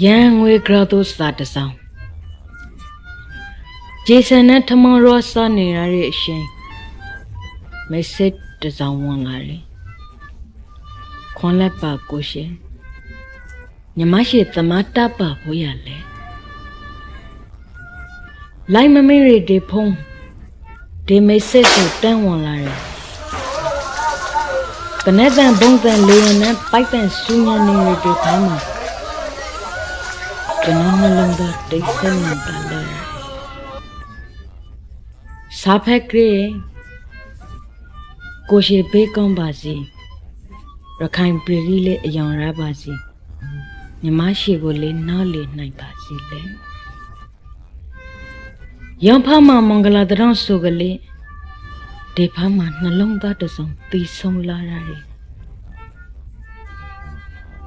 ရန်ငွေကရတိုစာတစောင်းဂျေဆန်နဲ့ထမန်ရောစာနေရတဲ့အရှင်မက်ဆေ့တစောင်းဝင်လာတယ်ခွန်လက်ပါကိုရှင်ညီမရှိသမတ်တပ်ပါဖို့ရလဲလိုက်မမေးရဒီဖုံးဒီမက်ဆေ့ကိုတန်းဝင်လာတယ်ကနေတန်ဘုံတန်လေရင်နဲ့ပိုက်တန်စူးညံနေရတဲ့ခိုင်းမှာ ကျွန်တော်နှလုံးသားတိတ်ဆိတ်နေတာလေစာဖက်ကလေးကိုရှိဘေးကောင်းပါစီရခိုင်ပြည်ကြီးလေးအယောင်ရပါစီမြမရှိကိုလေးနားလေနိုင်ပါစီလေရံဖာမမင်္ဂလာတရံဆိုကလေးဒီဖာမနှလုံးသားတစ်စုံတီးဆုံးလာရတယ်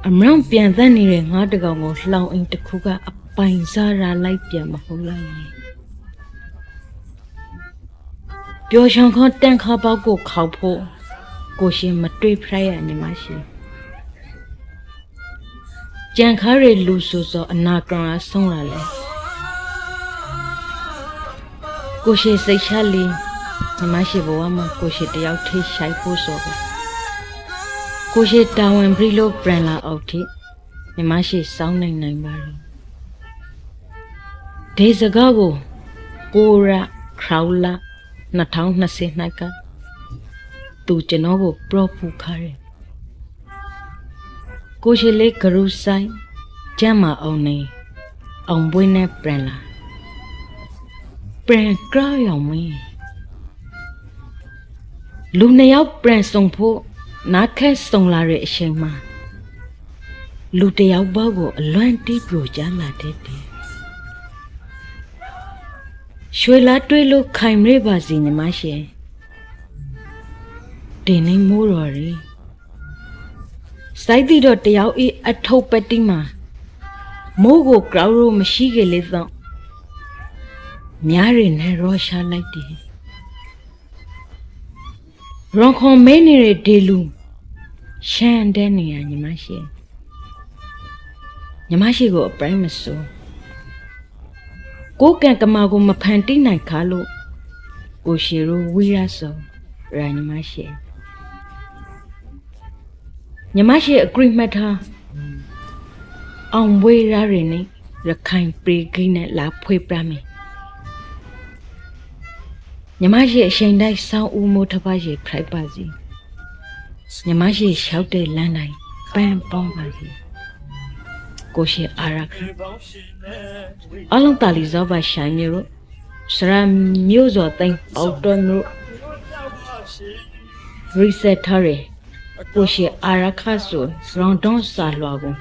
အမရန်ပြန်သက်နေတဲ့ငါးတကောင်ကိုလှောင်အိမ်တစ်ခုကအပိုင်စားရလိုက်ပြန်မဟုတ်လိုက်ရင်ပျော်ချောင်ခေါတန်ခါပေါက်ကိုခောက်ဖို့ကိုရှင်မတွေ့ဖရရနေမှရှင်ကြံခါရလူဆိုဆိုအနာကံအဆုံးလာလေကိုရှင်စိတ်ချလေးညီမရှိဘဝမှာကိုရှင်တယောက်ထိရှိုက်ဖို့ဆိုပဲ ကိုရှိတာဝန်ပြီးလို့ပြန်လာအောင်ထိမြမရှိစောင်းနိုင်နိုင်ပါတော့ဒေစကားကိုကိုရခရောင်လာ2020၌ကသူကျွန်တော်ကိုပရော့ဖူခါတယ်ကိုရှိလေးဂရုဆိုင်ကျမ်းမအောင်နေအောင်ပွေးနဲ့ပြန်လာပြန်ကြောက်ရောင်မင်းလူနှစ်ယောက်ပြန်ဆောင်ဖို့ နားခက်ဆောင်လာတဲ့အချိန်မှာလူတစ်ယောက်ဘောက်ကိုအလွမ်းတီးပြိုကျလာတဲ့တယ်ရွှေလာတွေးလို့ခိုင်မရပါစီညီမရှင်တင်းနေမိုးတော်ရီစိုက်တိတော့တယောက်အေးအထုပ်ပတိမှာမိုးကိုကြောက်လို့မရှိခဲ့လေတော့များရင်နဲ့ရောရှာလိုက်တယ်ရွန်ခွန်မဲနေတဲ့ဒေလူ ရှမ်းတဲ့နေရညီမရှိညီမရှိကိုအပရိုင်းမစိုးကိုကံကမာကိုမဖန်တိနိုင်ခါလို့ကိုရှီရိုဝီရဆိုရညီမရှိညီမရှိ agreement ထားအောင်ဝေးရရနေရခိုင်ပရီဂိနဲ့လာဖွေးပြမယ်ညီမရှိအချိန်တိုင်းစောင်းဦးမိုးတစ်ပတ်ရေဖရိုက်ပါစီ ညီမရှိလျှောက်တဲ့လမ်းတိုင်းပန်းပေါင်းပါစီကိုရှိအာရခအလုံးတလီဇောဘရှိုင်းမျိုးတို့စရမျိုးစောတိုင်းပေါတော်မျိုး reset ထားရယ်ကိုရှိအာရခဆိုရောင်တွန်းစာလွာကို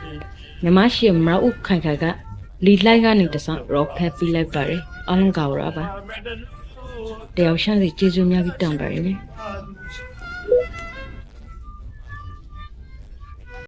ညီမရှိမရဥခိုင်ခါကလီလိုက်ကနေတဆရောဖက်ပြီးလိုက်ပါရယ်အလုံးကောက်ရပါတယောက်ရှမ်းစီကျေးဇူးများပြီးတောင်းပါရမယ်